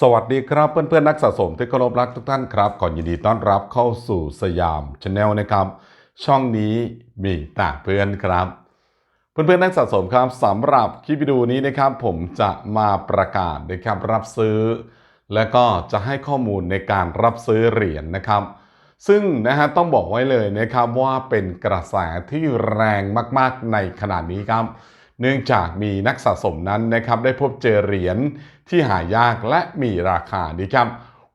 สวัสดีครับเพื่อนๆนักสะสมที่เคารพรักทุกท่านครับก่อนยินดีต้อนรับเข้าสู่สยามชาแนลนะครับ ช่องนี้มีแต่เพื่อนครับ เพื่อนๆนักสะสมครับสำหรับคลิปวิดีโอนี้นะครับ ผมจะมาประกาศนะครับรับซื้อ และก็จะให้ข้อมูลในการรับซื้อเหรียญนะครับ ซึ่งนะฮะต้องบอกไว้เลยนะครับว่าเป็นกระแสที่แรงมากๆในขณะนี้ครับ เนื่องจากมีนักสะสมนั้นนะครับได้พบเจอเหรียญที่หายากและมีราคาดีครับ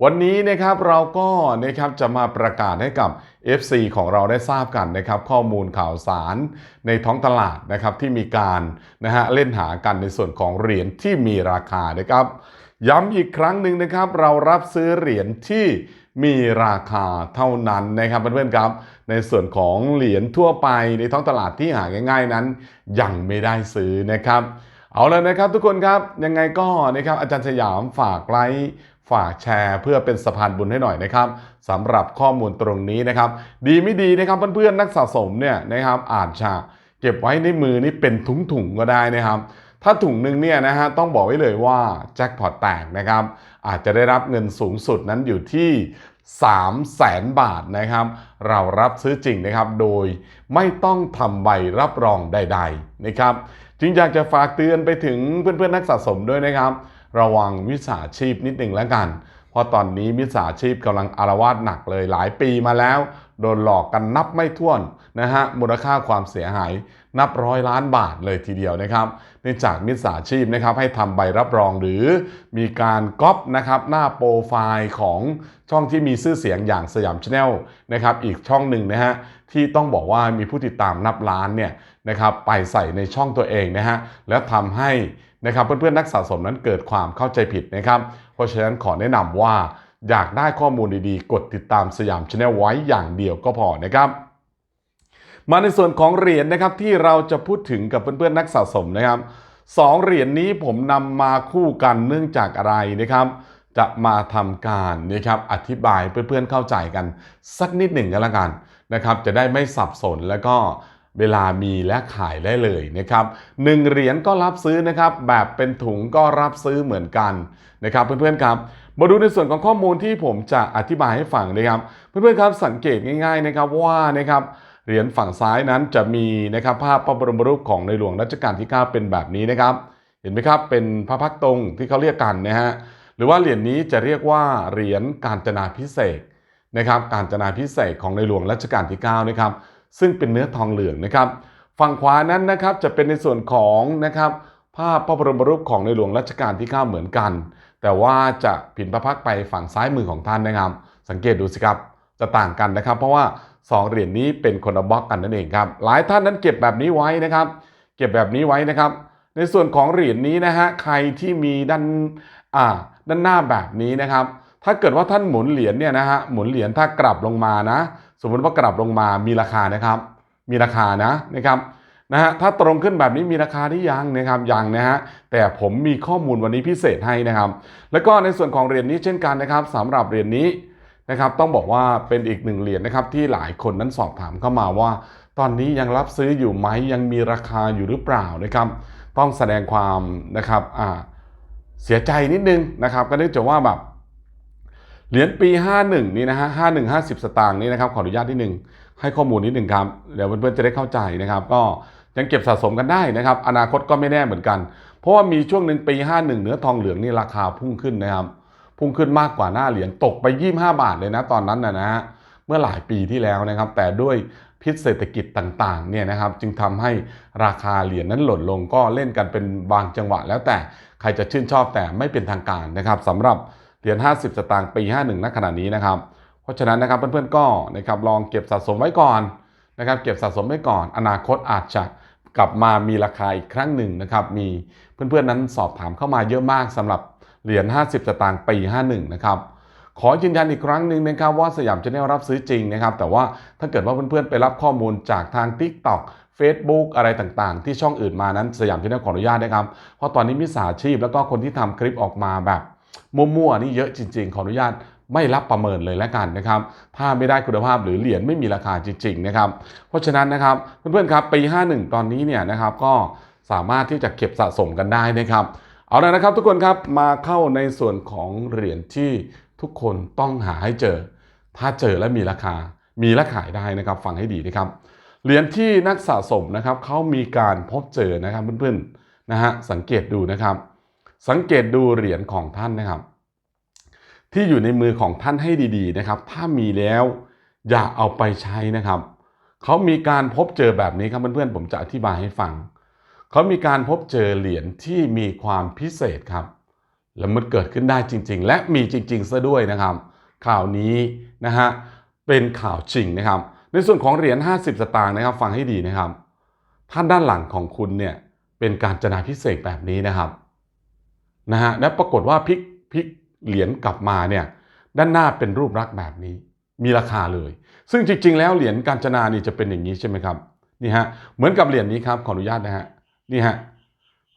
วันนี้นะครับเราก็นะครับจะมาประกาศให้กับ FC ของเราได้ทราบกันนะครับ ข้อมูลข่าวสารในท้องตลาดนะครับที่มีการนะฮะเล่นหากันในส่วนของเหรียญที่มีราคานะครับ ย้ำอีกครั้งหนึ่งนะครับ เรารับซื้อเหรียญที่ มีราคาเท่านั้นนะครับเพื่อนๆครับ ในส่วนของเหรียญทั่วไปในท้องตลาดที่หาง่ายๆนั้น ยังไม่ได้ซื้อนะครับ เอาแล้วนะครับทุกคนครับยังไงก็นะครับอาจารย์สยามฝากไลค์ฝากแชร์ เพื่อเป็นสะพานบุญให้หน่อยนะครับสำหรับข้อมูลตรงนี้นะครับ ดีไม่ดีนะครับเพื่อนๆนักสะสมเนี่ยนะครับอาจจะเก็บไว้ในมือนี่เป็นถุงๆก็ได้นะครับ ถ้าถุงหนึ่งเนี่ยนะฮะต้องบอกไว้เลยว่าแจ็คพอตแตกนะครับ อาจจะได้รับเงินสูงสุดนั้นอยู่ที่3 0 0แสนบาทนะครับ เรารับซื้อจริงนะครับ โดยไม่ต้องทำใบรับรองใด ๆนะครับจึงอยากจะฝากเตือนไปถึงเพื่อนๆนักสะสมด้วยนะครับ ระวังวิชาชีพนิดหนึ่งแล้วกัน เพราะตอนนี้มิจฉาชีพกำลังอารวาสหนักเลยหลายปีมาแล้ว โดนหลอกกันนับไม่ถ้วนนะฮะมูลค่าความเสียหายนับร้อยล้านบาทเลยทีเดียวนะครับเนื่องจากมิจฉาชีพนะครับให้ทำใบรับรองหรือมีการก๊อปนะครับหน้าโปรไฟล์ของช่องที่มีชื่อเสียงอย่างสยามชาแนลนะครับอีกช่องหนึ่งนะฮะที่ต้องบอกว่ามีผู้ติดตามนับล้านเนี่ยนะครับไปใส่ในช่องตัวเองนะฮะแล้วทำให้นะครับเพื่อนๆนักสะสมนั้นเกิดความเข้าใจผิดนะครับ เพราะฉะนั้นขอแนะนำว่า อยากได้ข้อมูลดีๆ กดติดตามสยามชาแนลไว้อย่างเดียวก็พอนะครับ มาในส่วนของเหรียญนะครับที่เราจะพูดถึงกับเพื่อนๆนักสะสมนะครับสองเหรียญนี้ผมนำมาคู่กันเนื่องจากอะไรนะครับ จะมาทำการนะครับอธิบายเพื่อนๆเข้าใจกัน สักนิดหนึ่งกันละกันนะครับ จะได้ไม่สับสนแล้วก็เวลามีและขายได้เลยนะครับหนึ่งเหรียญก็รับซื้อนะครับ แบบเป็นถุงก็รับซื้อเหมือนกันนะครับ เพื่อนๆครับมาดูในส่วนของข้อมูลที่ผมจะอธิบายให้ฟังนะครับ เพื่อนๆครับสังเกตง่าย ๆนะครับว่านะครับเหรียญฝั่งซ้ายนั้นจะมีนะครับภาพพระบรมรูปของในหลวงรัชกาลที่ 9 เป็นแบบนี้นะครับ เห็นไหมครับเป็นพระพักตรงที่เขาเรียกกันนะฮะหรือว่าเหรียญนี้จะเรียกว่าเหรียญการจนาพิเศษนะครับการจนาพิเศษของในหลวงรัชกาลที่9นะครับซึ่งเป็นเนื้อทองเหลืองนะครับ ฝั่งขวานั้นนะครับจะเป็นในส่วนของนะครับภาพพระบรมรูปของในหลวงรัชกาลที่ 9 เหมือนกัน แต่ว่าจะผินพระพักไปฝั่งซ้ายมือของท่านนะครับ สังเกตดูสิครับ จะต่างกันนะครับ เพราะว่า 2 เหรียญนี้เป็นคนละบล็อกกันนั่นเองครับ หลายท่านนั้นเก็บแบบนี้ไว้นะครับ เก็บแบบนี้ไว้นะครับ ในส่วนของเหรียญนี้นะฮะ ใครที่มีด้านอ่าด้านหน้าแบบนี้นะครับ ถ้าเกิดว่าท่านหมุนเหรียญเนี่ยนะฮะ หมุนเหรียญถ้ากลับลงมานะ สมมติว่ากลับลงมามีราคานะครับ มีราคานะนะครับ นะฮะถ้าตรงขึ้นแบบนี้มีราคาที่ยังนะครับยังนะฮะแต่ผมมีข้อมูลวันนี้พิเศษให้นะครับ แล้วก็ในส่วนของเหรียญนี้เช่นกันนะครับสำหรับเหรียญนี้นะครับต้องบอกว่าเป็นอีกหนึ่งเหรียญนะครับที่หลายคนนั้นสอบถามเข้ามาว่า ตอนนี้ยังรับซื้ออยู่ไหมยังมีราคาอยู่หรือเปล่านะครับ ต้องแสดงความนะครับอ่าเสียใจนิดนึงนะครับ ก็เนื่องจากว่าแบบเหรียญปี 51 นี่นะฮะ51 50 สตางค์นี่นะครับขออนุญาตที่หนึ่งให้ข้อมูลนิดหนึ่งครับเดี๋ยวเพื่อนๆจะได้เข้าใจนะครับ ก็ ยังเก็บสะสมกันได้นะครับ อนาคตก็ไม่แน่เหมือนกัน เพราะว่ามีช่วงหนึ่งปี 51 เนื้อทองเหลืองนี่ราคาพุ่งขึ้นนะครับ พุ่งขึ้นมากกว่าหน้าเหรียญตกไป 25 บาทเลยนะตอนนั้นนะนะฮะเมื่อหลายปีที่แล้วนะครับ แต่ด้วยพิษเศรษฐกิจต่างๆเนี่ยนะครับจึงทำให้ราคาเหรียญนั้นหล่นลงก็เล่นกันเป็นบางจังหวะ แล้วแต่ใครจะชื่นชอบแต่ไม่เป็นทางการนะครับสำหรับเหรียญ50 สตางค์ปี 51ณขณะนี้นะครับ เพราะฉะนั้นนะครับเพื่อนๆก็นะครับลองเก็บสะสมไว้ก่อน นะครับเก็บสะสมไว้ก่อน อนาคตอาจจะกลับมามีราคาอีกครั้งหนึ่งนะครับ มีเพื่อนๆนั้นสอบถามเข้ามาเยอะมากสำหรับเหรียญ 50 สตางค์ปี 51 นะครับ ขอยืนยันอีกครั้งหนึ่งนะครับว่าสยามจะได้รับซื้อจริงนะครับ แต่ว่าถ้าเกิดว่าเพื่อนๆไปรับข้อมูลจากทาง TikTok Facebook อะไรต่างๆ ที่ช่องอื่นมานั้นสยามจะได้ขออนุญาตนะครับ เพราะตอนนี้มิจฉาชีพแล้วก็คนที่ทำคลิปออกมาแบบมั่วๆนี่เยอะจริง ๆ ขออนุญาต ไม่รับประเมินเลยแล้วกันนะครับ ถ้าไม่ได้คุณภาพหรือเหรียญไม่มีราคาจริงๆนะครับ เพราะฉะนั้นนะครับเพื่อนๆครับปี 51 ตอนนี้เนี่ยนะครับก็สามารถที่จะเก็บสะสมกันได้นะครับ เอาละนะครับทุกคนครับมาเข้าในส่วนของเหรียญที่ทุกคนต้องหาให้เจอ ถ้าเจอและมีราคา มีและขายได้นะครับ ฟังให้ดีนะครับ เหรียญที่นักสะสมนะครับเขามีการพบเจอนะครับเพื่อนๆนะฮะสังเกตดูนะครับ สังเกตดูเหรียญของท่านนะครับ ที่อยู่ในมือของท่านให้ดีๆนะครับ ถ้ามีแล้วอย่าเอาไปใช้นะครับ เขามีการพบเจอแบบนี้ครับเพื่อนๆผมจะอธิบายให้ฟัง เขามีการพบเจอเหรียญที่มีความพิเศษครับ และมันเกิดขึ้นได้จริง ๆ และมีจริง ๆ ซะด้วยนะครับ ข่าวนี้นะฮะเป็นข่าวจริงนะครับ ในส่วนของเหรียญ50 สตางค์นะครับ ฟังให้ดีนะครับท่านด้านหลังของคุณเนี่ยเป็นการจนาพิเศษแบบนี้นะครับนะฮะและปรากฏว่าพลิกพลิก เหรียญกลับมาเนี่ยด้านหน้าเป็นรูปลักษณ์แบบนี้ มีราคาเลย ซึ่งจริง ๆ แล้วเหรียญการจนานี่จะเป็นอย่างนี้ใช่ไหมครับนี่ฮะเหมือนกับเหรียญนี้ครับขออนุญาตนะฮะนี่ฮะ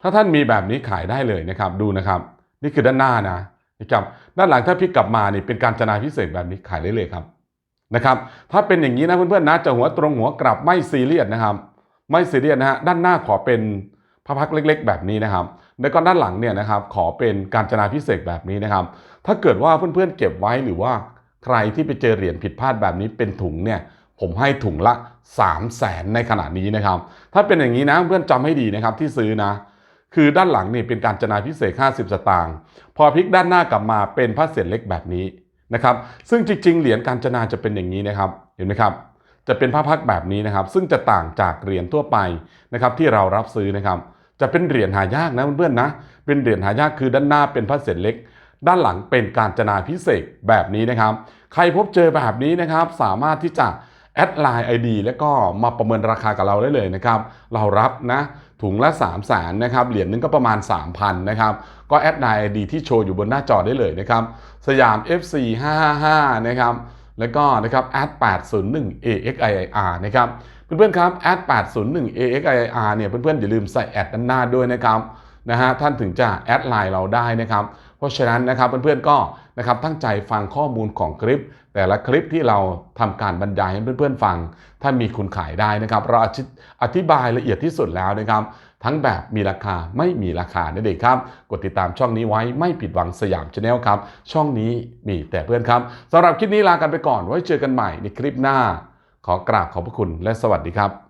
ถ้าท่านมีแบบนี้ขายได้เลยนะครับ ดูนะครับ นี่คือด้านหน้านะนะครับด้านหลังถ้าพลิกกลับมานี่เป็นการจนาพิเศษแบบนี้ขายได้เลยครับนะครับถ้าเป็นอย่างนี้นะเพื่อนๆนะจะหัวตรงหัวกลับไม่ซีเรียสนะครับ ไม่ซีเรียสนะฮะด้านหน้าขอเป็น พระพักเล็ก ๆ แบบนี้นะครับ แล้วก็ด้านหลังเนี่ยนะครับ ขอเป็นการจนาพิเศษแบบนี้นะครับ ถ้าเกิดว่าเพื่อนๆเก็บไว้หรือว่าใครที่ไปเจอเหรียญผิดพลาดแบบนี้เป็นถุงเนี่ยผมให้ถุงละ 3 0 0แสนในขณะนี้นะครับ ถ้าเป็นอย่างนี้นะเพื่อนจำให้ดีนะครับที่ซื้อนะ คือด้านหลังนี่เป็นการจนาพิเศษ 50 สตางค์พอพลิกด้านหน้ากลับมาเป็นพระเศษเล็กแบบนี้นะครับ ซึ่งจริง ๆ เหรียญการจนาจะเป็นอย่างนี้นะครับ เห็นไหมครับ จะเป็นพระพักแบบนี้นะครับ ซึ่งจะต่างจากเหรียญทั่วไปนะครับที่เรารับซื้อนะครับ จะเป็นเหรียญหายากนะเพื่อนๆนะ เป็นเหรียญหายากคือด้านหน้าเป็นพระเศษเล็ก ด้านหลังเป็นการจนาพิเศษแบบนี้นะครับ ใครพบเจอแบบนี้นะครับ สามารถที่จะแอดไลน์ ID แล้วก็มาประเมินราคากับเราได้เลยนะครับ เรารับนะถุงละ3 0 0แสนนะครับเหรียญนึงก็ประมาณ 3,000นะครับก็แอดไลน์ ID ที่โชว์อยู่บนหน้าจอได้เลยนะครับสยาม FC 555นะครับแล้วก็นะครับ a d 801 AXIR นะครับ เพื่อนๆครับ a d 801 AXIR เนี่ยเพื่อนๆอย่าลืมใส่แอดด้านหน้าด้วยนะครับนะฮะท่านถึงจะแอดไลน์เราได้นะครับ เพราะฉะนั้นนะครับเพื่อนๆก็นะครับตั้งใจฟังข้อมูลของคลิป แต่ละคลิปที่เราทำการบรรยายให้เพื่อนๆฟัง ถ้ามีคุณขายได้นะครับ เราอธิอธิบายละเอียดที่สุดแล้วนะครับ ทั้งแบบมีราคาไม่มีราคานั่นเองครับ กดติดตามช่องนี้ไว้ไม่ผิดหวังสยามชาแนลครับ ช่องนี้มีแต่เพื่อนครับสำหรับคลิปนี้ลากันไปก่อนไว้เจอกันใหม่ในคลิปหน้า ขอกราบขอบพระคุณและสวัสดีครับ